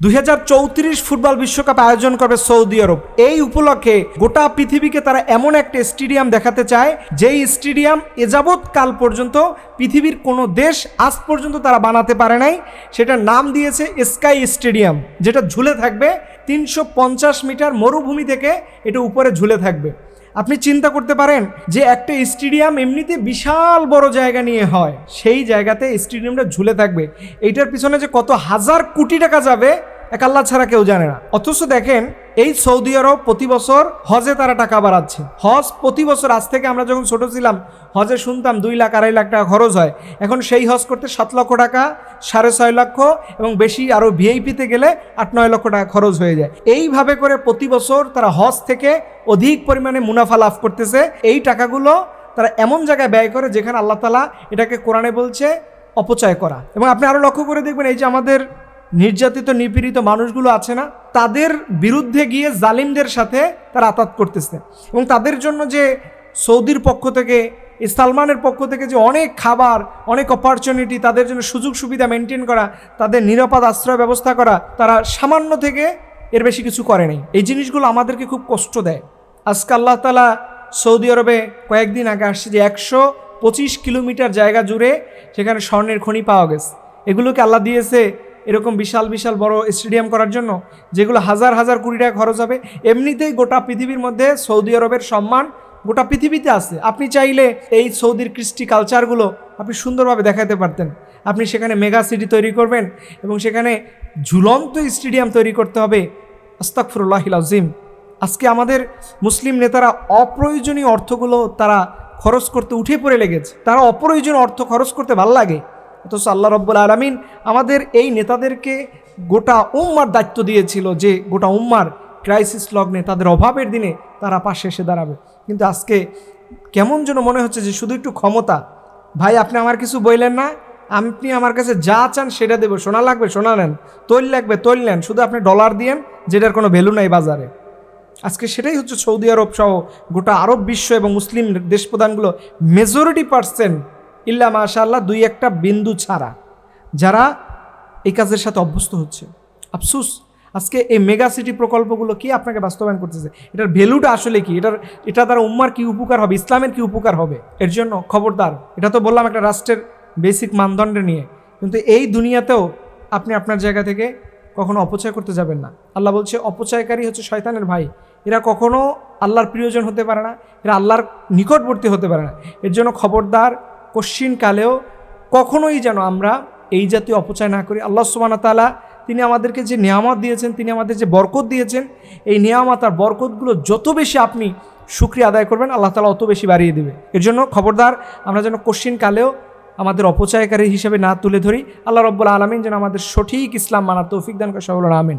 দুই হাজার চৌত্রিশ ফুটবল বিশ্বকাপ আয়োজন করবে সৌদি আরব। এই উপলক্ষে গোটা পৃথিবীকে তারা এমন একটা স্টেডিয়াম দেখাতে চায়, যেই স্টেডিয়াম এযাবৎ কাল পর্যন্ত পৃথিবীর কোনো দেশ আজ পর্যন্ত তারা বানাতে পারে নাই। সেটার নাম দিয়েছে স্কাই স্টেডিয়াম, যেটা ঝুলে থাকবে তিনশো পঞ্চাশ মিটার মরুভূমি থেকে এটা উপরে ঝুলে থাকবে। আপনি চিন্তা করতে পারেন যে একটা স্টেডিয়াম এমনিতে বিশাল বড় জায়গা নিয়ে হয়। সেই জায়গাতে স্টেডিয়ামটা ঝুলে থাকবে। এইটার পিছনে যে কত হাজার কোটি টাকা যাবে এক আল্লাহ ছাড়া কেউ জানে না। অথচ দেখেন, এই সৌদি আরব প্রতি বছর হজে তারা টাকা বাড়াচ্ছে। হজ প্রতি বছর আজ থেকে আমরা যখন ছোট ছিলাম, হজে শুনতাম দুই লাখ, আড়াই লাখ টাকা খরচ হয়। এখন সেই হজ করতে সাত লক্ষ টাকা, সাড়ে ছয় লক্ষ এবং বেশি আরও ভিআইপিতে গেলে আট, নয় লক্ষ টাকা খরচ হয়ে যায়। এইভাবে করে প্রতি বছর তারা হজ থেকে অধিক পরিমাণে মুনাফা লাভ করতেছে। এই টাকাগুলো তারা এমন জায়গায় ব্যয় করে যেখানে আল্লাহ তালা এটাকে কোরআনে বলছে অপচয় করা। এবং আপনি আরও লক্ষ্য করে দেখবেন, এই যে আমাদের নির্যাতিত, নিপীড়িত মানুষগুলো আছে না, তাদের বিরুদ্ধে গিয়ে জালিমদের সাথে তারা আতাত করতেছে। এবং তাদের জন্য যে সৌদির পক্ষ থেকে, সালমানের পক্ষ থেকে যে অনেক খাবার, অনেক অপরচুনিটি তাদের জন্য সুযোগ সুবিধা মেনটেন করা, তাদের নিরাপদ আশ্রয় ব্যবস্থা করা, তারা সামান্য থেকে এর বেশি কিছু করে এই জিনিসগুলো আমাদেরকে খুব কষ্ট দেয়। আজকে আল্লাহ তালা সৌদি আরবে কয়েকদিন আগে আসছে যে একশো পঁচিশ কিলোমিটার জায়গা জুড়ে সেখানে স্বর্ণের খনি পাওয়া গেছে। এগুলোকে আল্লাহ দিয়েছে এরকম বিশাল বিশাল বড় স্টেডিয়াম করার জন্য যেগুলো হাজার হাজার কোটি টাকা খরচ হবে, এমনিতেই গোটা পৃথিবীর মধ্যে সৌদি আরবের সম্মান গোটা পৃথিবীতে আছে। আপনি চাইলে এই সৌদির কৃষ্টি কালচারগুলো আপনি সুন্দরভাবে দেখাতে পারতেন। আপনি সেখানে মেগা সিটি তৈরি করবেন এবং সেখানে ঝুলন্ত স্টেডিয়াম তৈরি করতে হবে। আস্তাকফরুল্লাহিল আজিম আজকে আমাদের মুসলিম নেতারা অপ্রয়োজনীয় অর্থগুলো তারা খরচ করতে উঠে পড়ে লেগেছে। তারা অপ্রয়োজনীয় অর্থ খরচ করতে ভালো লাগে। অথচ আল্লাহ রব্বুল আলমিন আমাদের এই নেতাদেরকে গোটা উম্মার দায়িত্ব দিয়েছিল যে গোটা উম্মার ক্রাইসিস লগ্নে তাদের অভাবের দিনে তারা পাশে এসে দাঁড়াবে। কিন্তু আজকে কেমন যেন মনে হচ্ছে যে শুধু একটু ক্ষমতা। ভাই, আপনি আমার কিছু বললেন না? আপনি আমার কাছে যা চান সেটা দেবো, সোনা লাগবে, সোনা নেন। তৈল লাগবে, তৈল নেন। শুধু আপনি ডলার দিয়েন, যেটার কোনো ভ্যালু নাই বাজারে। আজকে সেটাই হচ্ছে সৌদি আরব সহ গোটা আরব বিশ্ব এবং মুসলিম দেশ প্রধানগুলো মেজরিটি পার্সেন্ট ইল্লা মাশাল্লাহ দুই একটা বিন্দু ছাড়া যারা এই কাজের সাথে অভ্যস্ত হচ্ছে। আফসুস, আজকে এই মেগা সিটি প্রকল্পগুলো কি আপনাকে বাস্তবায়ন করতেছে? এটার ভ্যালুটা আসলে কি? এটার, এটা দ্বারা উম্মার কি উপকার হবে? ইসলামের কি উপকার হবে? এর জন্য খবরদার, এটা তো বললাম একটা রাষ্ট্রের বেসিক মানদণ্ড নিয়ে। কিন্তু এই দুনিয়াতেও আপনি আপনার জায়গা থেকে কখনো অপচয় করতে যাবেন না। আল্লাহ বলছে, অপচয়কারী হচ্ছে শয়তানের ভাই। এরা কখনো আল্লাহর প্রিয়জন হতে পারে না, এরা আল্লাহর নিকটবর্তী হতে পারে না। এর জন্য খবরদার কশ্চিনকালেও কখনোই যেন আমরা এই জাতীয় অপচয় না করি। আল্লাহ সুবানা তালা তিনি আমাদেরকে যে নিয়ামত দিয়েছেন, তিনি আমাদের যে বরকত দিয়েছেন, এই নিয়ামত আর বরকতগুলো যত বেশি আপনি সুক্রিয়া আদায় করবেন, আল্লাহ তালা অত বেশি বাড়িয়ে দেবে। এর জন্য খবরদার, আমরা যেন কশ্চিনকালেও আমাদের অপচয়কারী হিসেবে না তুলে ধরি। আল্লাহ রব্বুল আলমিন যেন আমাদের সঠিক ইসলাম মানার তৌফিক দান করে সকল আমিন।